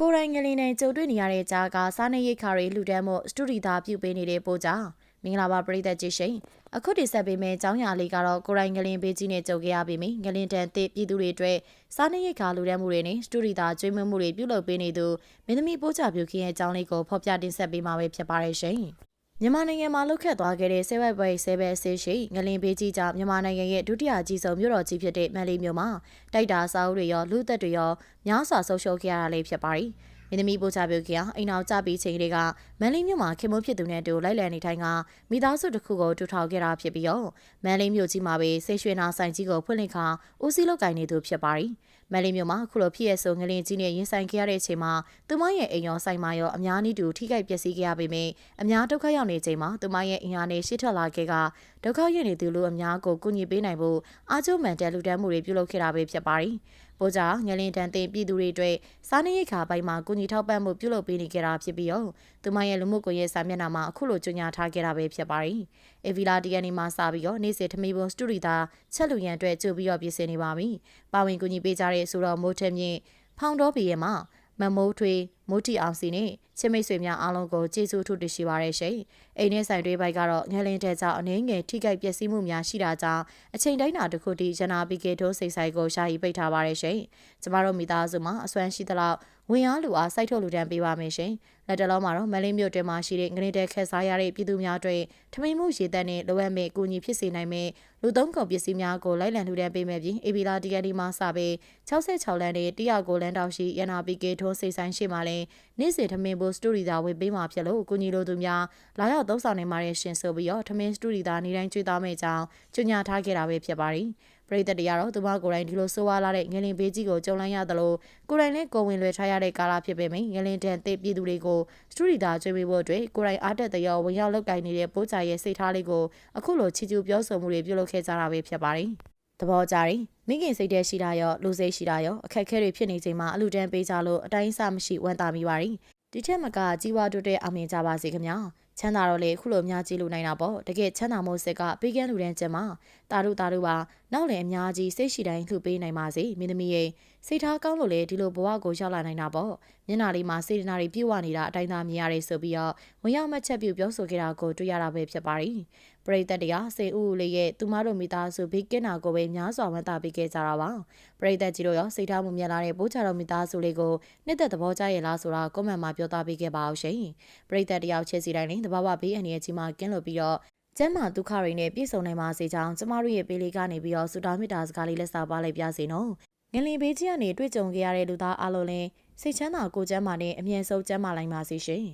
ကိုရိုင်းငလင်းနဲ့ကြုံတွေ့နေရတဲ့ကြားကစားနေရိတ်ခါတွေလှူဒန်းမှုစတူဒီတာပြုပေးနေတဲ့ပို့ကြမင်္ဂလာပါပရိသတ်ကြီးရှင်အခုတင်ဆက်ပေးမယ့်အကြောင်းအရာလေးကတော့ကိုရိုင်းငလင်းဘေးကြီးနဲ့ကြုံခဲ့ရပြီမိငလင်းတန်တစ်ပြည်သူတွေအတွက်စားနေရိတ်ခါလှူဒန်းမှုတွေနဲ့စတူဒီတာကျွေးမွေးမှုတွေပြုလုပ်ပေးနေသူမင်းသမီးပို့ကြပြုခင်းရဲ့အကြောင်းလေးကိုဖော်ပြတင်ဆက်ပေးမှာပဲဖြစ်ပါတယ်ရှင် မြန်မာနိုင်ငံမှာလှုပ်ခတ်သွားခဲ့တဲ့ဆဲဝက်ပွဲဆဲဘဲဆေးရှိငလင်ဘေးကြီးကြောင့်မြန်မာနိုင်ငံရဲ့ဒုတိယအကြီးဆုံးမြို့တော်ကြီးဖြစ်တဲ့မန်လေးမြို့မှာတိုက်တာစာအုပ်တွေရောလူသက်တွေရောများစွာဆုံးရှုံးခဲ့ရတာလေးဖြစ်ပါတယ်။ မင်းသမီးပို့ချပြုတ်ကအိမ်အောင်ကြပြီးချိန်တွေကမန်လေးမြို့မှာခင်မိုးဖြစ်သူနဲ့တူလိုက်လံနေထိုင်ကမိသားစုတစ်ခုကိုတူထောင်ခဲ့တာဖြစ်ပြီးတော့မန်လေးမြို့ကြီးမှာပဲဆေးရွှေနာဆိုင်ကြီးကိုဖွင့်လှစ်ခါဦးစီးလောက်ကင်နေသူဖြစ်ပါတယ်။မန်လေးမြို့မှာအခုလိုဖြစ်ရဆိုငလင်ကြီးနဲ့ရင်ဆိုင်ခဲ့ရတဲ့အချိန်မှာသူမရဲ့အိမ်ရောဆိုင်မရောအများကြီးတူထိခိုက်ပျက်စီးခဲ့ရပေမယ့်အများဒုက္ခရောက်နေချိန်မှာသူမရဲ့အင်အားနဲ့ရှစ်ထွက်လာခဲ့ကဒုက္ခရောက်နေသူလူအများကိုကူညီပေးနိုင်ဖို့အားကျိုးမှန်တဲ့လူတန်းမှုတွေပြုလုပ်ခဲ့တာပဲဖြစ်ပါတယ်။ ပို့ကြငလင်တန်တင်ပြည်သူတွေအတွက်စားနပ်ရိက္ခာပိုင်းမှာကူညီထောက်ပံ့မှုပြုလုပ်ပေးနေကြတာဖြစ်ပြီးတော့သူမရဲ့လူမှုကွန်ရက်စာမျက်နှာမှာအခုလိုကြေညာထားခဲ့တာပဲဖြစ်ပါတယ်။အေဗီလာဒီအန်နီမှာစပြီးတော့နေ့စဉ်ထမီဘုံစတူဒီတာချက်လူရန်အတွက်ကြိုပြီးတော့ပြင်ဆင်နေပါပြီ။ပါဝင်ကူညီပေးကြတဲ့ဆိုတော့မိုးထက်မြင့်ဖောင်တော်ဘီရဲ့မှာမမိုးထွေး မိုးတီအောင်စီနဲ့ချစ်မိတ်ဆွေများအားလုံးကိုကျေးဇူးထူးတင်ရှိပါရရှင်။အိမ်နဲ့ဆိုင်တွေးပိုက်ကတော့ငလင်းတဲ့ကြောင့်အနေငယ်ထိခိုက်ပျက်စီးမှုများရှိတာကြောင့်အချိန်တိုင်းတာတစ်ခုတည်းရနာပီကေထိုးစိတ်ဆိုင်ကိုရှာရီပိတ်ထားပါရရှင်။ကျမတို့မိသားစုမှာအစွမ်းရှိသလောက်ဝင်အားလူအားစိုက်ထုတ်လူတန်းပေးပါမယ်ရှင်။လက်တလုံးမှာတော့မလင်းမြို့တွင်မှာရှိတဲ့ငနေတဲ့ခက်စားရတဲ့ပြည်သူများတွေထမိန်မှုရေတန်းနဲ့လိုအပ်မဲ့အကူအညီဖြစ်စေနိုင်မဲ့လူသုံးကုန်ပစ္စည်းများကိုလိုက်လံလှူဒန်းပေးမယ်ပြီးအေဗီလာဒီကဒီမှာစပြီး66လမ်းနဲ့109လမ်းတောက်ရှိရနာပီကေထိုးစိတ်ဆိုင်ရှိမှလည်းနေ့စဉ်ထမင်းဘိုစတူဒီတာဝေပေးမှာဖြစ်လို့ကိုကြီးလိုသူများလာရောက်သုံးဆောင်နေမှာရှင်ဆိုပြီးတော့ထမင်းစတူဒီတာနေတိုင်းကြွေးသားမဲ့ကြောင်းကြေညာထားခဲ့တာပဲဖြစ်ပါတယ်ပရိသတ်တရားတော့သူမကိုယ်တိုင်ဒီလိုဆိုးဝါးလာတဲ့ငလင်ဘေးကြီးကိုကြုံလိုက်ရသလိုကိုယ်တိုင်လည်းကိုဝင်လွယ်ထားရတဲ့ကာလဖြစ်ပေမယ့်ငလင်တန်တစ်ပြည်သူတွေကိုစတူဒီတာကျွေးပေးဖို့အတွက်ကိုယ်တိုင်အားတက်တရောဝင်ရောက်လောက်ကင်နေတဲ့ပိုးချရဲ့စိတ်ထားလေးကိုအခုလိုချီကျူးပြောဆိုမှုတွေပြုလုပ်ခဲ့ကြတာပဲဖြစ်ပါတယ် သဘောကြရင်မိခင်စိတ်ထဲရှိတာရောလူစိတ်ရှိတာရောအခက်အခဲတွေဖြစ်နေချိန်မှာအလူတန်းပေးကြလို့အတိုင်းအဆမရှိဝမ်းသာမိပါရီဒီထက်မကကြီးဝါတိုးတဲ့အောင်မြင်ကြပါစေခင်ဗျာချမ်းသာတော့လေခုလိုများကြည့်လို့နိုင်တာပေါ့တကယ်ချမ်းသာမို့စစ်ကပေးကန်းလူတန်းကျမတာတို့တာတို့ပါနောက်လည်းအများကြီးစိတ်ရှိတိုင်းလှူပေးနိုင်ပါစေမင်းသမီးရဲ့စိတ်ထားကောင်းလို့လေဒီလိုဘဝကိုရောက်လာနိုင်တာပေါ့မျက်နှာလေးမှာစေတနာတွေပြည့်ဝနေတာအတိုင်းသားမြင်ရတယ်ဆိုပြီးတော့ဝင်ရောက်မှတ်ချက်ပြုပြောဆိုခဲ့တာကိုတွေ့ရတာပဲဖြစ်ပါရီပရိသတ်တရားစေဦးဦးလေးရဲ့သူမတို့မိသားစုဘေးကင်းတာကိုပဲများစွာဝမ်းသာပေးခဲ့ကြတာပါပရိသတ်ကြီးတို့ရောစိတ်ထားမှုမြတ်လာတဲ့ပိုးချတော်မိသားစုလေးကိုနှစ်သက်သဘောကျရဲ့လားဆိုတာကွန်မန့်မှာပြောသားပေးခဲ့ပါအောင်ရှင်ပရိသတ်တရားချစ်စီတိုင်းလည်းတဘာဝဘေးအန္တရာယ်ကြီးမှကင်းလို့ပြီးတော့ ကျမ်းမာဒုက္ခတွေနဲ့ပြည့်စုံနိုင်ပါစေကြောင်းကျမတို့ရဲ့ပေးလေးကနေပြီးတော့ဆုတောင်းမေတ္တာစကားလေးလက်စာပါလိုက်ပြစေနော်ငလင်ဘေးကြီးကနေတွေ့ကြုံခဲ့ရတဲ့လူသားအလုံးလည်းစိတ်ချမ်းသာကိုယ်ကျမ်းမာနဲ့အမြဲဆုံးကျမ်းမာနိုင်ပါစေရှင်